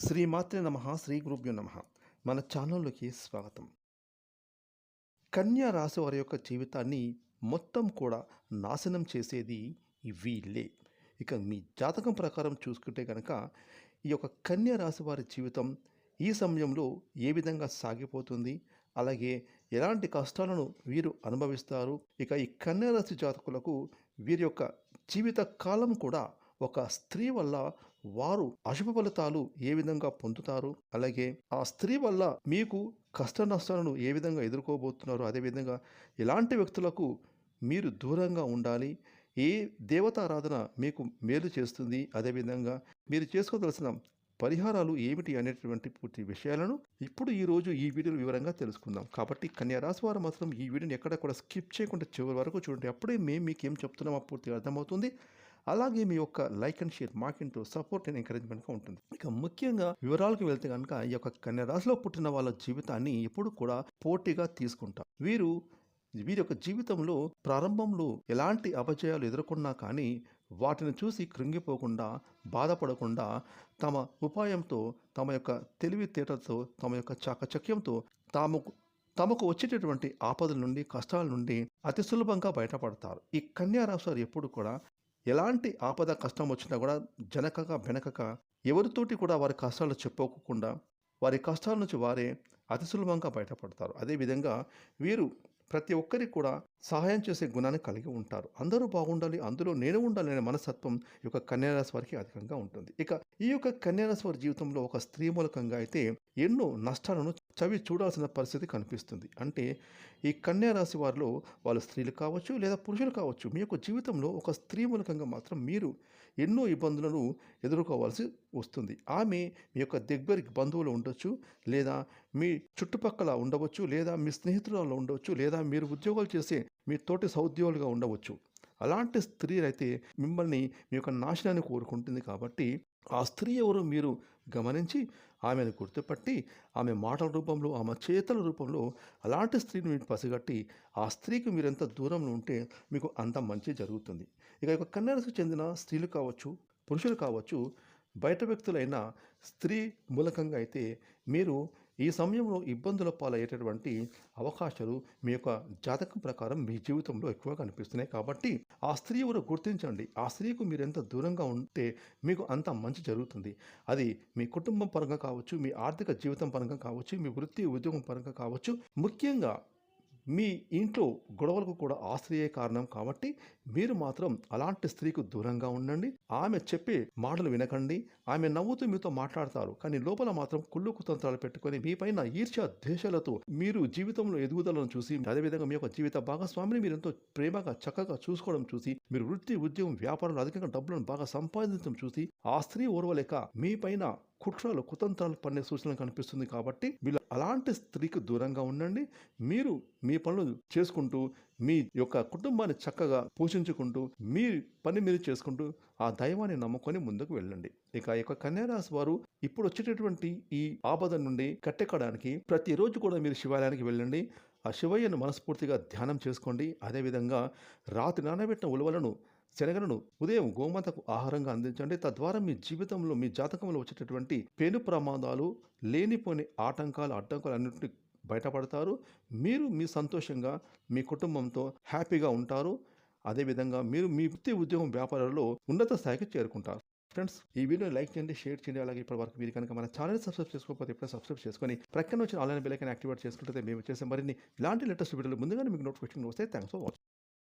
శ్రీమాత్రి నమ శ్రీ గురుభ్యో నమ. మన ఛానల్లోకి స్వాగతం. కన్యా రాశి వారి యొక్క జీవితాన్ని మొత్తం కూడా నాశనం చేసేది వీళ్ళే. ఇక మీ జాతకం ప్రకారం చూసుకుంటే కనుక ఈ యొక్క కన్యా రాశి వారి జీవితం ఈ సమయంలో ఏ విధంగా సాగిపోతుంది అలాగే ఎలాంటి కష్టాలను వీరు అనుభవిస్తారు ఇక ఈ కన్యా రాశి జాతకులకు వీరి యొక్క జీవిత కాలం కూడా ఒక స్త్రీ వల్ల వారు అశుభ ఫలితాలు ఏ విధంగా పొందుతారు? అలాగే ఆ స్త్రీ వల్ల మీకు కష్ట నష్టాలను ఏ విధంగా ఎదుర్కోబోతున్నారు? అదేవిధంగా ఎలాంటి వ్యక్తులకు మీరు దూరంగా ఉండాలి. ఏ దేవతారాధన మీకు మేలు చేస్తుంది? అదేవిధంగా మీరు చేసుకోదలసిన పరిహారాలు ఏమిటి అనేటువంటి పూర్తి విషయాలను ఇప్పుడు ఈరోజు ఈ వీడియోలో వివరంగా తెలుసుకుందాం. కాబట్టి కన్యారాశి వారు మాత్రం ఈ వీడియోని ఎక్కడ కూడా స్కిప్ చేయకుండా చివరి వరకు చూడండి. అప్పుడే మేము మీకు ఏం చెప్తున్నామో పూర్తిగా అర్థమవుతుంది. అలాగే మీ యొక్క లైక్ అండ్ షేర్ మాకింటూ సపోర్ట్ అండ్ ఎంకరేజ్మెంట్గా ఉంటుంది. ఇక ముఖ్యంగా వివరాలకు వెళ్తే కనుక ఈ యొక్క కన్యరాశిలో పుట్టిన వాళ్ళ జీవితాన్ని ఎప్పుడు కూడా పోటీగా తీసుకుంటారు. వీరు వీరి యొక్క జీవితంలో ప్రారంభంలో ఎలాంటి అపజయాలు ఎదుర్కొన్నా కానీ వాటిని చూసి కృంగిపోకుండా బాధపడకుండా తమ ఉపాయంతో తమ యొక్క తెలివితేటలతో తమ యొక్క చాకచక్యంతో తాము తమకు వచ్చేటటువంటి ఆపదల నుండి కష్టాల నుండి అతి సులభంగా బయటపడతారు. ఈ కన్యా రాశి వారు ఎప్పుడు కూడా ఎలాంటి ఆపద కష్టం వచ్చినా కూడా జనకక వెనకక ఎవరితోటి కూడా వారి కష్టాలు చెప్పుకోకుండా వారి కష్టాల నుంచి వారే అతి సులభంగా బయటపడతారు. అదేవిధంగా వీరు ప్రతి ఒక్కరికి కూడా సహాయం చేసే గుణాన్ని కలిగి ఉంటారు. అందరూ బాగుండాలి అందులో నేను ఉండాలి అనే మనస్తత్వం ఈ యొక్క కన్యారాశి వారికి అధికంగా ఉంటుంది. ఇక ఈ యొక్క కన్యారాశి వారి జీవితంలో ఒక స్త్రీ మూలకంగా అయితే ఎన్నో నష్టాలను చవి చూడాల్సిన పరిస్థితి కనిపిస్తుంది. అంటే ఈ కన్యారాశి వారిలో వాళ్ళు స్త్రీలు కావచ్చు లేదా పురుషులు కావచ్చు మీ యొక్క జీవితంలో ఒక స్త్రీ మూలకంగా మాత్రం మీరు ఎన్నో ఇబ్బందులను ఎదుర్కోవాల్సి వస్తుంది. ఆమె మీ యొక్క దగ్గరికి బంధువులు ఉండొచ్చు లేదా మీ చుట్టుపక్కల ఉండవచ్చు లేదా మీ స్నేహితులలో ఉండవచ్చు లేదా మీరు ఉద్యోగాలు చేసే మీ తోటి సౌద్యోగులుగా ఉండవచ్చు. అలాంటి స్త్రీ అయితే మిమ్మల్ని మీ యొక్క నాశనాన్ని కోరుకుంటుంది కాబట్టి ఆ స్త్రీ ఎవరో మీరు గమనించి ఆమెను గుర్తుపట్టి ఆమె మాటల రూపంలో ఆమె చేతల రూపంలో అలాంటి స్త్రీని మీరు పసిగట్టి ఆ స్త్రీకి మీరు ఎంత దూరంలో ఉంటే మీకు అంత మంచి జరుగుతుంది. ఇక ఒక కన్యారకు చెందిన స్త్రీలు కావచ్చు పురుషులు కావచ్చు బయట వ్యక్తులైన స్త్రీ మూలకంగా అయితే మీరు ఈ సమయంలో ఇబ్బందుల పాలయ్యేటటువంటి అవకాశాలు మీ యొక్క జాతకం ప్రకారం మీ జీవితంలో ఎక్కువగా కనిపిస్తున్నాయి. కాబట్టి ఆ స్త్రీ ఎవరు గుర్తించండి. ఆ స్త్రీకు మీరు ఎంత దూరంగా ఉంటే మీకు అంత మంచి జరుగుతుంది. అది మీ కుటుంబం పరంగా కావచ్చు మీ ఆర్థిక జీవితం పరంగా కావచ్చు మీ వృత్తి ఉద్యోగం పరంగా కావచ్చు. ముఖ్యంగా మీ ఇంట్లో గొడవలకు కూడా ఆశ్రయే కారణం కాబట్టి మీరు మాత్రం అలాంటి స్త్రీకు దూరంగా ఉండండి. ఆమె చెప్పే మాటలు వినకండి. ఆమె నవ్వుతూ మీతో మాట్లాడతారు. కానీ లోపల మాత్రం కుళ్ళు కుతంత్రాలు పెట్టుకొని మీ పైన ఈర్ష్య ద్వేషాలతో మీరు జీవితంలో ఎదుగుదలను చూసి అదేవిధంగా మీ యొక్క జీవిత భాగస్వామిని మీరు ఎంతో ప్రేమగా చక్కగా చూసుకోవడం చూసి మీరు వృత్తి ఉద్యోగం వ్యాపారంలో అధికంగా డబ్బులను బాగా సంపాదించడం చూసి ఆ స్త్రీ ఓర్వలేక మీ పైన కుట్రలు కుతంత్రాలు పన్నే సూచనలు కనిపిస్తుంది కాబట్టి వీళ్ళు అలాంటి స్త్రీకి దూరంగా ఉండండి. మీరు మీ పనులు చేసుకుంటూ మీ యొక్క కుటుంబాన్ని చక్కగా పోషించుకుంటూ మీ పని మీరు చేసుకుంటూ ఆ దైవాన్ని నమ్ముకొని ముందుకు వెళ్ళండి. ఇక యొక్క కన్యారాశి వారు ఇప్పుడు వచ్చేటటువంటి ఈ ఆపద నుండి కట్టెక్కడానికి ప్రతిరోజు కూడా మీరు శివాలయానికి వెళ్ళండి. ఆ శివయ్యను మనస్ఫూర్తిగా ధ్యానం చేసుకోండి. అదేవిధంగా రాత్రి నానబెట్టిన ఉలవలను శనగలను ఉదయం గోమాతకు ఆహారంగా అందించండి. తద్వారా మీ జీవితంలో మీ జాతకంలో వచ్చేటటువంటి పెను ప్రమాదాలు లేనిపోని ఆటంకాలు అడ్డంకాలు అన్నింటినీ బయటపడతారు. మీరు మీ సంతోషంగా మీ కుటుంబంతో హ్యాపీగా ఉంటారు. అదేవిధంగా మీరు మీ వృత్తి ఉద్యోగం వ్యాపారాల్లో ఉన్నత స్థాయికి చేరుకుంటారు. ఫ్రెండ్స్ ఈ వీడియో లైక్ చేయండి షేర్ చేయండి. అలాగే ఇప్పటి వరకు మీరు కనుక మన ఛానల్ సబ్స్క్రైబ్ చేసుకోకపోతే ఇప్పుడు సబ్స్క్రైబ్ చేసుకొని ప్రక్కన వచ్చిన ఆన్లైన్ బెల్ యాక్టివేట్ చేసుకుంటే మేము చేసే మరిన్ని ఇలాంటి లేటెస్ట్ వీడియోలు ముందుగానే మీకు నోటిఫికేషన్ వస్తే థ్యాంక్స్ ఫర్ వాచింగ్